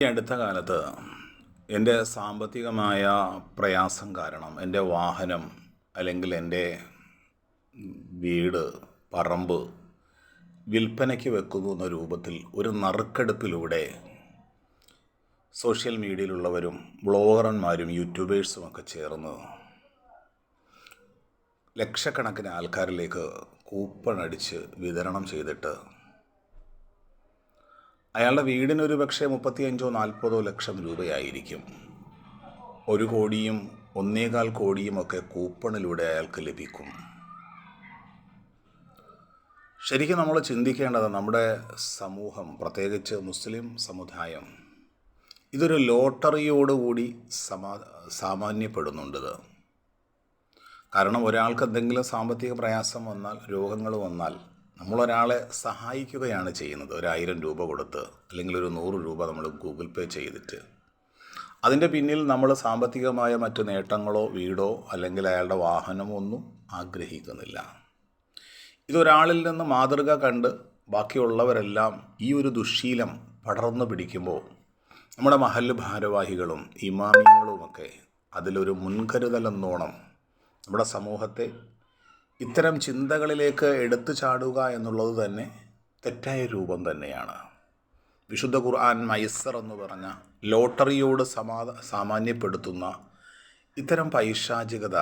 ഈ അടുത്ത കാലത്ത് എന്റെ സാമ്പത്തികമായ പ്രയാസം കാരണം എന്റെ വാഹനം അല്ലെങ്കിൽ എന്റെ വീട് പറമ്പ് വിൽപ്പനയ്ക്ക് വെക്കുന്ന രൂപത്തിൽ ഒരു നറുക്കെടുപ്പിലൂടെ സോഷ്യൽ മീഡിയയിലുള്ളവരും ബ്ലോഗർമാരും യൂട്യൂബേഴ്സും ഒക്കെ ചേർന്ന് ലക്ഷക്കണക്കിന് ആൾക്കാരിലേക്ക് കൂപ്പൺ അടിച്ച് വിതരണം ചെയ്തിട്ട് അയാളുടെ വീടിന് ഒരു പക്ഷേ മുപ്പത്തിയഞ്ചോ നാൽപ്പതോ ലക്ഷം രൂപയായിരിക്കും. ഒരു കോടിയും ഒന്നേകാൽ കോടിയുമൊക്കെ കൂപ്പണിലൂടെ അയാൾക്ക് ലഭിക്കും. ശരിക്കും നമ്മൾ ചിന്തിക്കേണ്ടത് നമ്മുടെ സമൂഹം പ്രത്യേകിച്ച് മുസ്ലിം സമുദായം ഇതൊരു ലോട്ടറിയോടുകൂടി സമാ സാമാന്യപ്പെടുന്നുണ്ടത് കാരണം ഒരാൾക്ക് എന്തെങ്കിലും സാമ്പത്തിക പ്രയാസം വന്നാൽ രോഗങ്ങൾ വന്നാൽ നമ്മളൊരാളെ സഹായിക്കുകയാണ് ചെയ്യുന്നത്. ഒരായിരം രൂപ കൊടുത്ത് അല്ലെങ്കിൽ ഒരു നൂറ് രൂപ നമ്മൾ ഗൂഗിൾ പേ ചെയ്തിട്ട്. അതിന്റെ പിന്നിൽ നമ്മൾ സാമ്പത്തികമായ മറ്റ് നേട്ടങ്ങളോ വീടോ അല്ലെങ്കിൽ അയാളുടെ വാഹനമോ ഒന്നും ആഗ്രഹിക്കുന്നില്ല. ഇതൊരാളിൽ നിന്ന് മാതൃക കണ്ട് ബാക്കിയുള്ളവരെല്ലാം ഈ ഒരു ദുശ്ശീലം പടർന്നു പിടിക്കുമ്പോൾ നമ്മുടെ മഹല്ല് ഭാരവാഹികളും ഇമാമിയങ്ങളുമൊക്കെ അതിലൊരു മുൻകരുതലെന്നോണം നമ്മുടെ സമൂഹത്തെ ഇത്തരം ചിന്തകളിലേക്ക് എടുത്തു ചാടുക എന്നുള്ളത് തന്നെ തെറ്റായ രൂപം തന്നെയാണ്. വിശുദ്ധ ഖുർആൻ മൈസർ എന്ന് പറഞ്ഞ ലോട്ടറിയോട് സമാ സാമാന്യപ്പെടുത്തുന്ന ഇത്തരം പൈശാചികത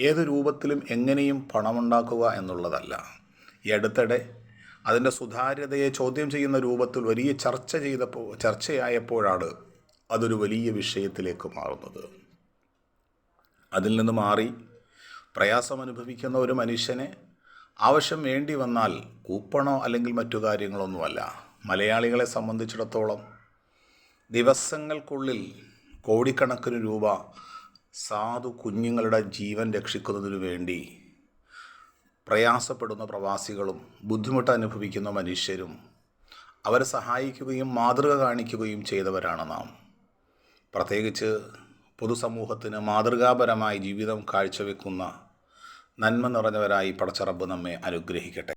ഏത് രൂപത്തിലും എങ്ങനെയും പണമുണ്ടാക്കുക എന്നുള്ളതല്ല. ഈ അടുത്തിടെ അതിന്റെ സുതാര്യതയെ ചോദ്യം ചെയ്യുന്ന രൂപത്തിൽ വലിയ ചർച്ച ചെയ്തപ്പോൾ ചർച്ചയായപ്പോഴാണ് അതൊരു വലിയ വിഷയത്തിലേക്ക് മാറുന്നത്. അതിൽ നിന്ന് മാറി പ്രയാസം അനുഭവിക്കുന്ന ഒരു മനുഷ്യനെ ആവശ്യം വേണ്ടി വന്നാൽ കൂപ്പണോ അല്ലെങ്കിൽ മറ്റു കാര്യങ്ങളൊന്നുമല്ല. മലയാളികളെ സംബന്ധിച്ചിടത്തോളം ദിവസങ്ങൾക്കുള്ളിൽ കോടിക്കണക്കിന് രൂപ സാധു കുഞ്ഞുങ്ങളുടെ ജീവൻ രക്ഷിക്കുന്നതിനു വേണ്ടി പ്രയാസപ്പെടുന്ന പ്രവാസികളും ബുദ്ധിമുട്ട് അനുഭവിക്കുന്ന മനുഷ്യരും അവരെ സഹായിക്കുകയും മാതൃക കാണിക്കുകയും ചെയ്തവരാണ് നാം. പ്രത്യേകിച്ച് പൊതുസമൂഹത്തിന് മാതൃകാപരമായി ജീവിതം കാഴ്ചവെക്കുന്ന നന്മ നിറഞ്ഞവരായി പടച്ചറബ് നമ്മെ അനുഗ്രഹിക്കട്ടെ.